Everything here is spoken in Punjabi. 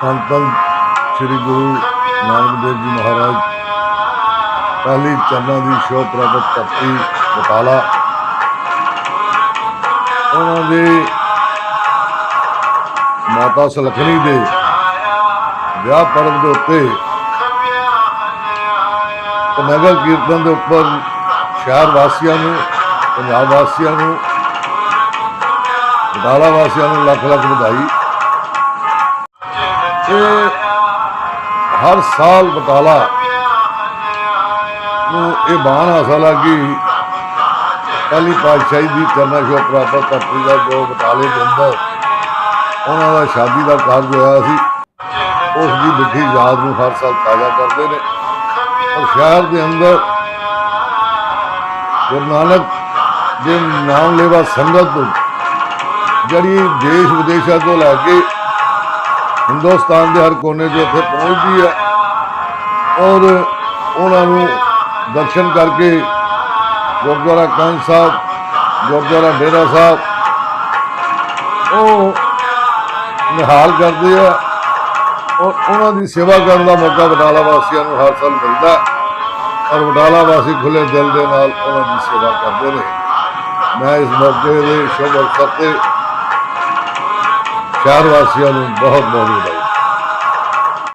ਧੰਨ ਧੰਨ ਸ੍ਰੀ ਗੁਰੂ ਨਾਨਕ ਦੇਵ ਜੀ ਮਹਾਰਾਜ, ਪਹਿਲੀ ਚਰਨਾਂ ਦੀ ਸ਼ੋਭ ਪ੍ਰਾਪਤ ਧਰਤੀ ਬਟਾਲਾ। ਉਹਨਾਂ ਦੇ ਮਾਤਾ ਸੁਲੱਖਣੀ ਦੇ ਵਿਆਹ ਪਰਵ ਦੇ ਉੱਤੇ ਨਗਰ ਕੀਰਤਨ ਦੇ ਉੱਪਰ ਸ਼ਹਿਰ ਵਾਸੀਆਂ ਨੂੰ, ਪੰਜਾਬ ਵਾਸੀਆਂ ਨੂੰ, ਬਟਾਲਾ ਵਾਸੀਆਂ ਨੂੰ ਲੱਖ ਲੱਖ ਵਧਾਈ। ਇਹ ਹਰ ਸਾਲ ਬਟਾਲਾ ਨੂੰ ਇਹ ਬਾਣ ਹਾਸਲ ਆ ਕਿ ਪਹਿਲੀ ਪਾਤਸ਼ਾਹੀ ਦੀ ਚਰਨਾ ਸ਼ੋ ਪ੍ਰਾਪਤ ਧਰਤੀ ਦਾ ਜੋ ਬਟਾਲੇ ਦੇ ਅੰਦਰ ਉਹਨਾਂ ਦਾ ਸ਼ਾਦੀ ਦਾ ਕਾਰਜ ਹੋਇਆ ਸੀ, ਉਸ ਦੀ ਮਿੱਠੀ ਯਾਦ ਨੂੰ ਹਰ ਸਾਲ ਤਾਜ਼ਾ ਕਰਦੇ ਨੇ। ਔਰ ਸ਼ਹਿਰ ਦੇ ਅੰਦਰ ਗੁਰੂ ਨਾਨਕ ਦੇ ਨਾਮ ਲੈਵਾ ਸੰਗਤ ਨੂੰ ਜਿਹੜੀ ਦੇਸ਼ ਵਿਦੇਸ਼ਾਂ ਤੋਂ ਲੈ ਕੇ ਹਿੰਦੁਸਤਾਨ ਦੇ ਹਰ ਕੋਨੇ 'ਚ ਇੱਥੇ ਪਹੁੰਚਦੀ ਹੈ ਔਰ ਉਹਨਾਂ ਨੂੰ ਦਰਸ਼ਨ ਕਰਕੇ ਗੁਰਦੁਆਰਾ ਕੰਨ ਸਾਹਿਬ, ਗੁਰਦੁਆਰਾ ਡੇਰਾ ਸਾਹਿਬ ਉਹ ਨਿਹਾਲ ਕਰਦੇ ਆ ਔਰ ਉਹਨਾਂ ਦੀ ਸੇਵਾ ਕਰਨ ਦਾ ਮੌਕਾ ਬਟਾਲਾ ਵਾਸੀਆਂ ਨੂੰ ਹਰ ਸਾਲ ਮਿਲਦਾ ਔਰ ਬਟਾਲਾ ਵਾਸੀ ਖੁੱਲੇ ਦਿਲ ਦੇ ਨਾਲ ਉਹਨਾਂ ਦੀ ਸੇਵਾ ਕਰਦੇ ਨੇ। ਮੈਂ ਇਸ ਮੌਕੇ ਦੇ ਸ਼ੁਭ ਅਵਸਰ ਤੇ ਸ਼ਹਿਰ ਵਾਸੀਆਂ ਨੂੰ ਬਹੁਤ ਬਹੁਤ ਵਧਾਈ